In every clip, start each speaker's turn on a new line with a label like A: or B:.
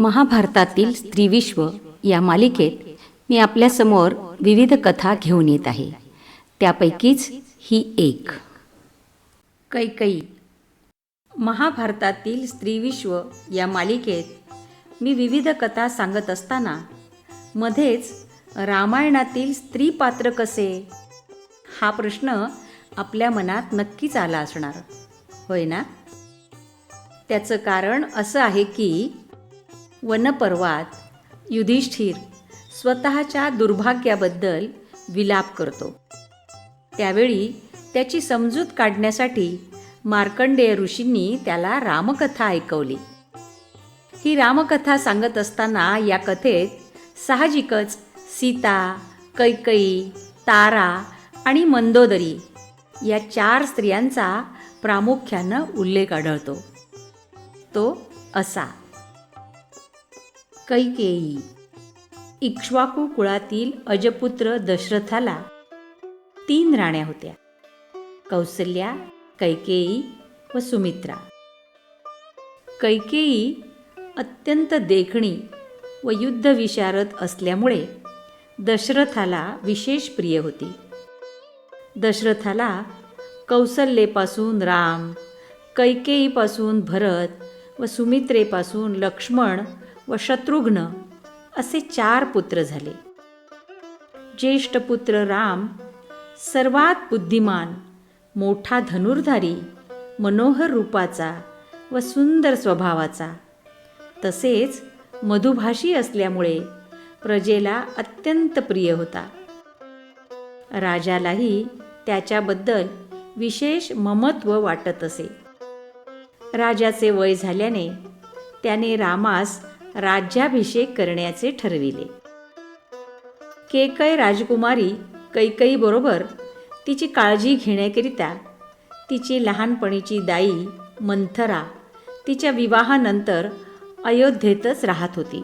A: महाभारतातील स्त्रीविश्व या मालिकेत मी आपल्यासमोर विविध कथा घेऊन येत आहे. त्यापैकीच ही एक. कैकई. महाभारतातील स्त्रीविश्व या मालिकेत मी विविध कथा सांगत असताना मध्येच रामायणातील स्त्री पात्र कसे? हा प्रश्न आपल्या मनात नक्कीच आला असणार. होय ना? त्याचं कारण असं आहे की वनपर्वात युधिष्ठिर स्वतःच्या दुर्भाग्याबद्दल विलाप करतो. त्यावेळी त्याची समजूत काढण्यासाठी मार्कंडेय ऋषींनी त्याला रामकथा ऐकवली. ही रामकथा सांगत असताना या कथेत साहजिकच सीता कैकई तारा आणि मंदोदरी या चार स्त्रियांचा प्रामुख्यानं उल्लेख आढळतो. तो असा. कैकेयी. इक्ष्वाकू कुळातील अजपुत्र दशरथाला तीन राण्या होत्या. कौसल्या कैकेयी व सुमित्रा. कैकेयी अत्यंत देखणी व युद्धविशारद असल्यामुळे दशरथाला विशेष प्रिय होती. दशरथाला कौसल्येपासून राम कैकेयीपासून भरत व सुमित्रेपासून लक्ष्मण व शत्रुघ्न असे चार पुत्र झाले. ज्येष्ठ पुत्र राम सर्वात बुद्धिमान मोठा धनुर्धारी मनोहर रूपाचा व सुंदर स्वभावाचा. तसेच मधुभाषी असल्यामुळे प्रजेला अत्यंत प्रिय होता. राजालाही त्याच्याबद्दल विशेष ममत्व वाटत असे. राजाचे वय झाल्याने त्याने रामास राज्याभिषेक करण्याचे ठरविले. केकय राजकुमारी कैकईबरोबर तिची काळजी घेण्याकरिता तिची लहानपणीची दाई मंथरा तिच्या विवाहानंतर अयोध्येतच राहत होती.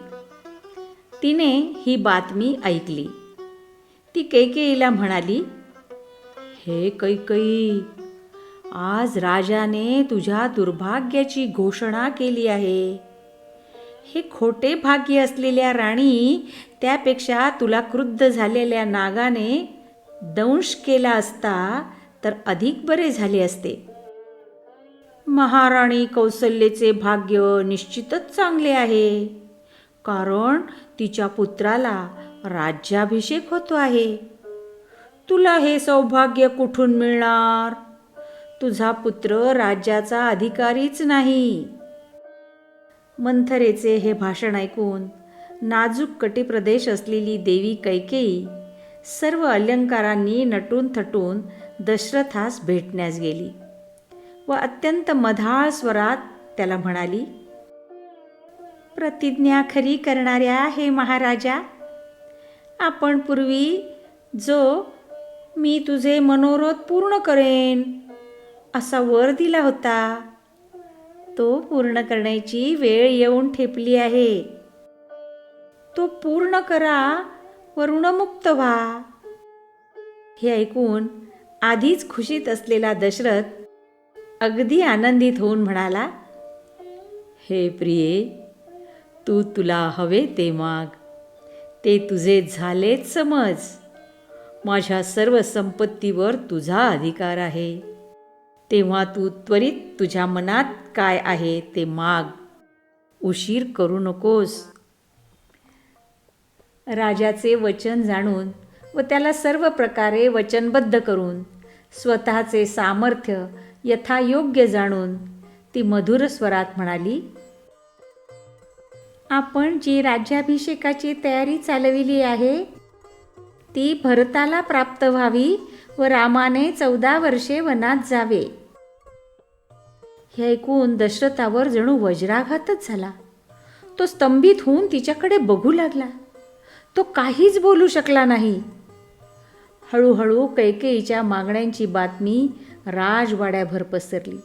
A: तिने ही बातमी ऐकली. ती कैकेयीला म्हणाली हे कैकई आज राजाने तुझ्या दुर्भाग्याची घोषणा केली आहे. हे खोटे भाग्य असलेल्या राणी त्यापेक्षा तुला क्रुद्ध झालेल्या नागाने दंश केला असता तर अधिक बरे झाले असते. महाराणी कौसल्येचे भाग्य निश्चितच चांगले आहे. कारण तिच्या पुत्राला राज्याभिषेक होतो आहे. तुला हे सौभाग्य कुठून मिळणार? तुझा पुत्र राज्याचा अधिकारीच नाही. मंथरेचे हे भाषण ऐकून नाजूक कटिप्रदेश असलेली देवी कैकेयी सर्व अलंकारांनी नटून थटून दशरथास भेटण्यास गेली व अत्यंत मधाळ स्वरात त्याला म्हणाली प्रतिज्ञा खरी करणाऱ्या हे महाराजा आपण पूर्वी जो मी तुझे मनोरथ पूर्ण करेन असा वर दिला होता. तो पूर्ण करण्याची वेळ येऊन ठेपली आहे. तो पूर्ण करा वरुणमुक्त व्हा. हे ऐकून आधीच खुशीत असलेला दशरथ अगदी आनंदित होऊन म्हणाला हे प्रिये तू तुला हवे ते माग. ते तुझे झालेच समज. माझ्या सर्व संपत्तीवर तुझा अधिकार आहे. तेव्हा तू त्वरित तुझ्या मनात काय आहे ते माग. उशीर करू नकोस. राजाचे वचन जाणून व त्याला सर्व प्रकारे वचनबद्ध करून स्वतःचे सामर्थ्य यथायोग्य जाणून ती मधुर स्वरात म्हणाली आपण जी राज्याभिषेकाची तयारी चालविली आहे ती भरताला प्राप्त व्हावी व रामाने चौदा वर्षे वनात जावे. हे ऐकून दशरथावर जणू वज्राघातच झाला. तो स्तंभित होऊन तिच्याकडे बघू लागला. तो काहीच बोलू शकला नाही. हळूहळू कैकेईच्या मागण्यांची बातमी राजवाड्याभर पसरली.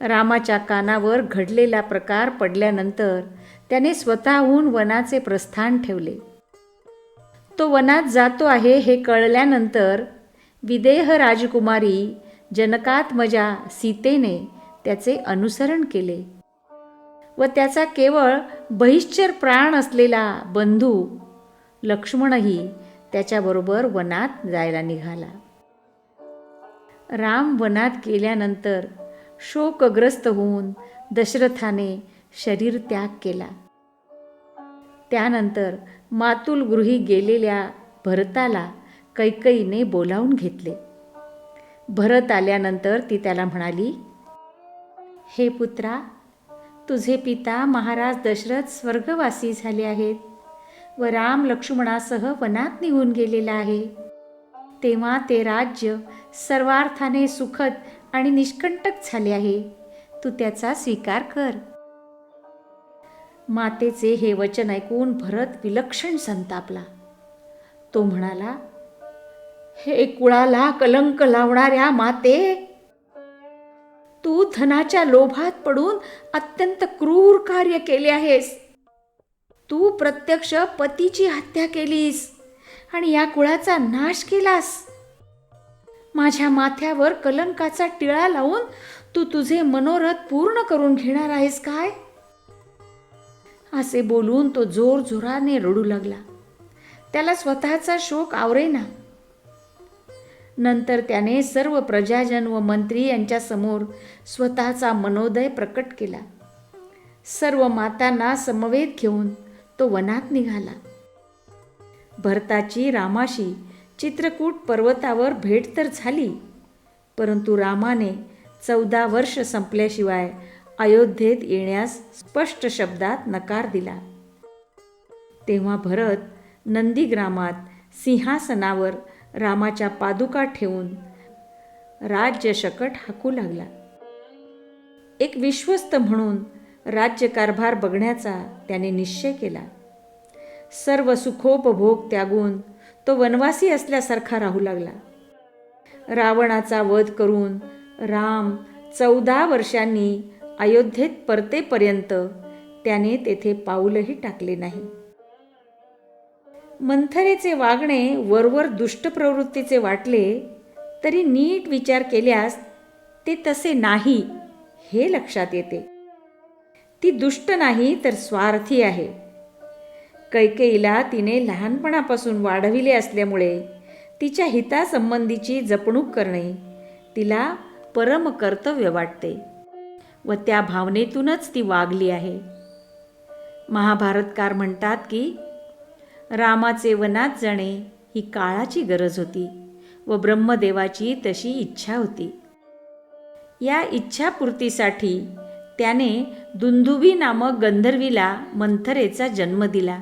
A: रामाच्या कानावर घडलेला प्रकार पडल्यानंतर त्याने स्वतःहून वनाचे प्रस्थान ठेवले. तो वनात जातो आहे हे कळल्यानंतर विदेह राजकुमारी जनकात्मजा सीतेने त्याचे अनुसरण केले व त्याचा केवळ बहिश्चर प्राण असलेला बंधू लक्ष्मणही त्याच्याबरोबर वनात जायला निघाला. राम वनात गेल्यानंतर शोकग्रस्त होऊन दशरथाने शरीर त्याग केला. त्यानंतर मातुल गृही गेलेल्या भरताला कैकईने बोलावून घेतले. भरत आल्यानंतर ती त्याला म्हणाली हे पुत्रा तुझे पिता महाराज दशरथ स्वर्गवासी झाले आहेत व राम लक्ष्मणासह वनात निघून गेलेला आहे. तेव्हा ते राज्य सर्वार्थाने सुखद आणि निष्कंटक झाले आहे. तू त्याचा स्वीकार कर. मातेचे हे वचन ऐकून भरत विलक्षण संतापला. तो म्हणाला हे कुळाला कलंक लावणाऱ्या माते तू धनाच्या लोभात पडून अत्यंत क्रूर कार्य केले आहेस. तू प्रत्यक्ष पतीची हत्या केलीस आणि या कुळाचा नाश केलास. माझ्या माथ्यावर कलंकाचा टिळा लावून तू तुझे मनोरथ पूर्ण करून घेणार आहेस काय? असे बोलून तो जोर जोराने रडू लागला. त्याला स्वतःचा शोक आवरेना. नंतर त्याने सर्व प्रजाजन व मंत्री यांच्यासमोर स्वतःचा मनोदय प्रकट केला. सर्व मातांना समवेत घेऊन तो वनात निघाला. भरताची रामाशी चित्रकूट पर्वतावर भेट तर झाली परंतु रामाने चौदा वर्ष संपल्याशिवाय अयोध्येत येण्यास स्पष्ट शब्दात नकार दिला. तेव्हा भरत नंदीग्रामात सिंहासनावर रामाच्या पादुका ठेवून राज्य शकट हाकू लागला. एक विश्वस्त म्हणून राज्यकारभार बघण्याचा त्याने निश्चय केला. सर्व सुखोपभोग त्यागून तो वनवासी असल्यासारखा राहू लागला. रावणाचा वध करून राम चौदा वर्षांनी अयोध्येत परतेपर्यंत त्याने तेथे पाऊलही टाकले नाही. मंथरेचे वागणे वरवर दुष्ट प्रवृत्तीचे वाटले तरी नीट विचार केल्यास ते तसे नाही हे लक्षात येते. ती दुष्ट नाही तर स्वार्थी आहे. कैकेईला तिने लहानपणापासून वाढविले असल्यामुळे तिच्या हितासंबंधीची जपणूक करणे तिला परम कर्तव्य वाटते. व त्या भावनेतूनच ती वागली आहे. महाभारतकार म्हणतात की रामाचे वनात जाणे ही काळाची गरज होती व ब्रह्मदेवाची तशी इच्छा होती. या इच्छापूर्तीसाठी त्याने दुंदुभी नामक गंधर्वीला मंथरेचा जन्म दिला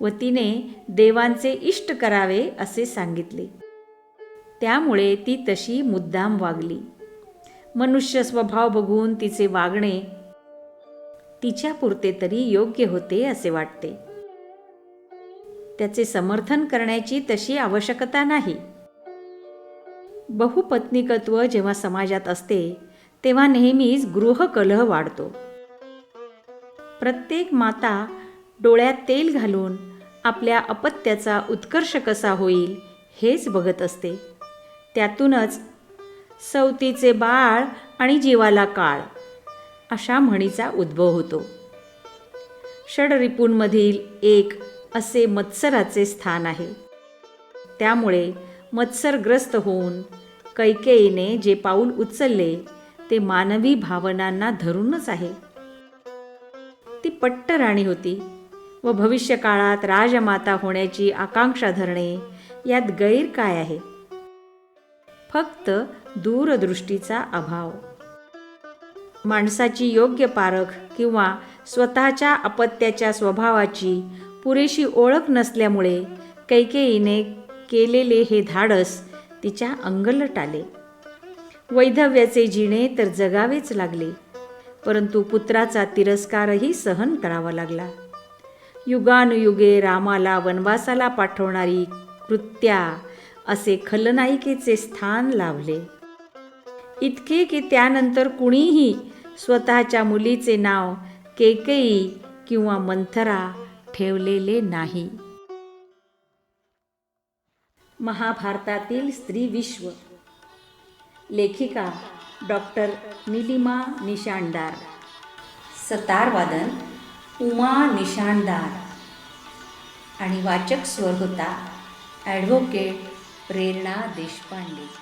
A: व तिने देवांचे इष्ट करावे असे सांगितले. त्यामुळे ती तशी मुद्दाम वागली. मनुष्य स्वभाव बघून तिचे वागणे तिच्यापुरते तरी योग्य होते असे वाटते. त्याचे समर्थन करण्याची तशी आवश्यकता नाही. बहुपत्नीकत्व जेव्हा समाजात असते तेव्हा नेहमीच गृहकलह वाढतो. प्रत्येक माता डोळ्यात तेल घालून आपल्या अपत्याचा उत्कर्ष कसा होईल हेच बघत असते. त्यातूनच सवतीचे बाळ आणि जीवाला काळ. अशा म्हणीचा उद्भव होतो. षडरिपूंमधील एक असे मत्सराचे स्थान आहे. त्यामुळे मत्सरग्रस्त होऊन कैकेयीने जे पाऊल उचलले ते मानवी भावनांना धरूनच आहे. ती पट्ट राणी होती व भविष्यकाळात राजमाता होण्याची आकांक्षा धरणे यात गैर काय आहे? फक्त दूरदृष्टीचा अभाव. माणसाची योग्य पारख किंवा स्वतःच्या अपत्याच्या स्वभावाची पुरेशी ओळख नसल्यामुळे कैकेयीने केलेले हे धाडस तिच्या अंगलट आले. वैधव्याचे जिणे तर जगावेच लागले परंतु पुत्राचा तिरस्कारही सहन करावा लागला. युगानुयुगे रामाला वनवासाला पाठवणारी कृत्या असे खलनायिकेचे स्थान लाभले. इतके की त्यानंतर कुणीही स्वतःच्या मुलीचे नाव केकई किंवा मंथरा ठेवलेले नाही. महाभारतातील स्त्री विश्व. लेखिका डॉक्टर निलिमा निशाणदार. सतारवादन उमा निशाणदार. आणि वाचक स्वर होता ॲडव्होकेट प्रेरणा देशपांडे.